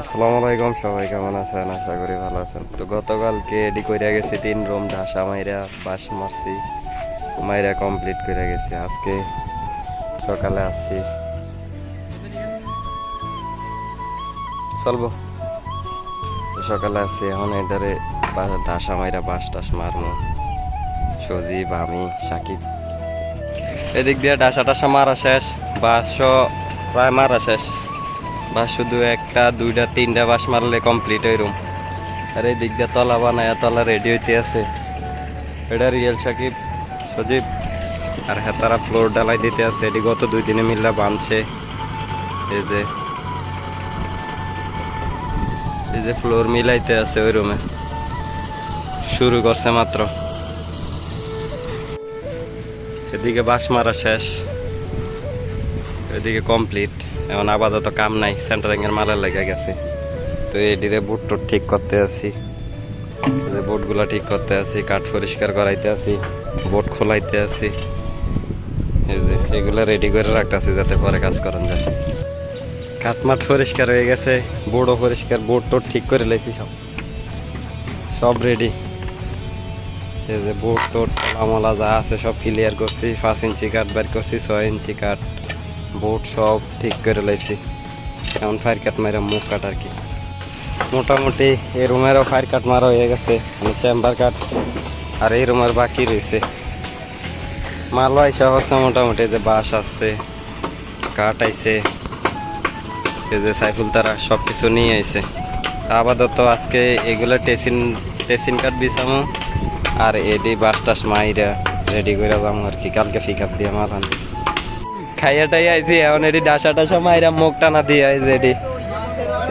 আসসালামু আলাইকুম, সবাই কেমন আছেন? আশা করি ভালো আছেন। তো গতকালকে এডি কইরা গেছি, তিন রুম ঢাসা মাইরা বাস মারছি, মাইরা কমপ্লিট করে গেছি। আজকে সকালে আসছি। চলবো। সকালে আসছি, এখন এটারে ঢাসা মাইরা বাস টাস মারমো। সজীব, আমি, সাকিব। এদিক দিয়ে ডাসা টাসা মারা শেষ, বাসও প্রায় মারা শেষ। বাস শুধু একটা, দুইটা, তিনটা বাস মারলে কমপ্লিট ওই রুম আর এই দিকটা তলা বানায় তলা রেডি হইতে আছে। এটা রিয়েল সাকিব, সজীব। আর হ্যাঁ তারা ফ্লোর ডালাই দিতে আছে। এটি গত দুই দিনে মিল্লা বানছে। এই যে এই যে ফ্লোর মিলাইতে আছে ওই রুমে শুরু করছে মাত্র। এদিকে বাস মারা শেষ। এদিকে কমপ্লিট এখন আপাতত কাম নাই সেন্টারিং এর মালের লেগে গেছে। তো এদিকে বুট টুট ঠিক করতে আছি। বোটগুলো ঠিক করতে আছি, কাঠ পরিষ্কার করাইতে আছি বোট খোলাইতে আছি। এই যে, এগুলো রেডি করে রাখতেছি যাতে পরে কাজ করেন যায়। কাঠমাঠ পরিষ্কার হয়ে গেছে বোর্ডও পরিষ্কার বোর্ড টোট ঠিক করে লাইছি সব। সব রেডি এই যে বোর্ড টোট আমলা যা আছে সব ক্লিয়ার করছি, পাঁচ ইঞ্চি কাঠ বের করছি, ছয় ইঞ্চি কাঠ। বোর্ড সব ঠিক করে লাইছি। এখন ফায়ার কাট মারা মুখ কাট আর কি। মোটামুটি এই রুমেরও ফায়ার কাট মারা হয়ে গেছে মানে চেম্বার কাট আর এই রুমের বাকি রয়েছে। মালও আইসা হচ্ছে মোটামুটি যে বাস আসছে কাঠ আইছে, এই যে সাইফুল তারা সব কিছু নিয়ে আইছে। আপাতত আজকে এগুলো টেসিন টেসিন কাঠ বিছামো, আর এডি বাস টাস মাইরা রেডি করে যাব আর কি। কালকে পিক আপ দিয়ে মাল খাইয়াটাই আইছি, এখন এডি ডাসা টাসা মাইরাম, মুখ টানা দিয়ে আইছে এডি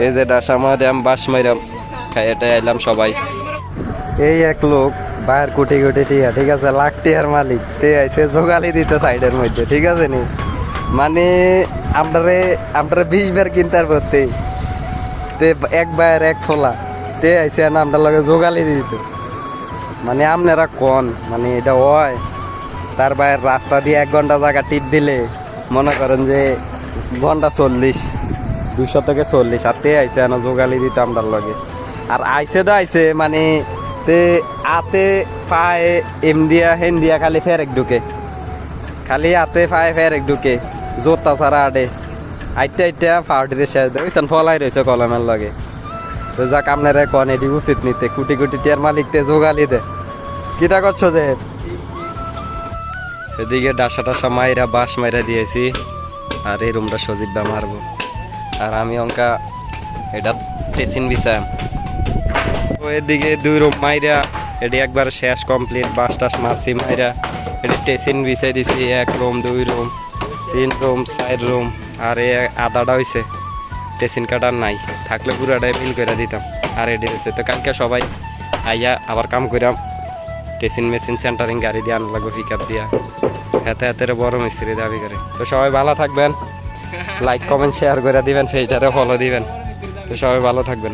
এই যে ডাসা মারাম বাস মাইরাম খাইয়াটাই আইলাম সবাই। এই এক লোক বাইর কোটি কোটি টিয়া, ঠিক আছে, লাখ টিয়ার মালিক, তে আইসে জোগালি দিতে সাইডের মধ্যে, ঠিক আছে নি? মানে আপনারে আপনারে বিশ বার কিনতার করতে তে। এক বাইর এক ফোলা, তে আইসে না আপনার লগে জোগালি দিতে। মানে আপনারা কন মানে এটা হয়। তার বাইর রাস্তা দিয়ে এক ঘণ্টা জায়গা টিপ দিলে মনে করেন যে ঘণ্টা চল্লিশ দুশো থেকে চল্লিশ, আর তে আইসে না জোগালি দিতে আপনার লগে। আর আইসে তো আইসে মানে তে আতে পায়ে এম দিয়া, হেন দিয়া খালি ফেরেক ঢুকে। খালি হাতে পায়ে ফেরেক ঢুকে জোতা ছাড়া আডে আইটা আইটা পাউডিরে শেষ ওইসান ফলাই রয়েছে কলমের লগে। তো যাক, আপনারা কন এটি উচিত নিতে, কুটি কুটি টিয়ার মালিক তে জোগালি দে। কিতা করছ যে? এদিকে ডাসা টাসা মাইরা বাঁশ মাইরা দিয়েছি, আর এই রুমটা সজীব বা মারবো। আর আমি অঙ্কা, এটা টেসিন বিছাম ও এদিকে দুই রুম মাইরা, এটি একবার শেষ কমপ্লিট বাঁশ টাস মারছি মাইরা। এটি টেসিন বিছাই দিছি, এক রুম দুই রুম তিন রুম চার রুম আর এ আদাটা হয়েছে টেসিন কাটার নাই। থাকলে পুরাটাই মিল করে দিতাম। আর এটি হয়েছে তো কালকে সবাই আইয়া আবার কাম করাম টেসিন মেশিন সেন্টারিং গাড়ি দিয়ে আনা লাগবে পিক আপ দিয়া। হাতে হাতের বড় মিস্ত্রি দাবি করে। তো সবাই ভালো থাকবেন লাইক কমেন্ট শেয়ার করে দিবেন ফেসটারে ফলো দিবেন। তো সবাই ভালো থাকবেন।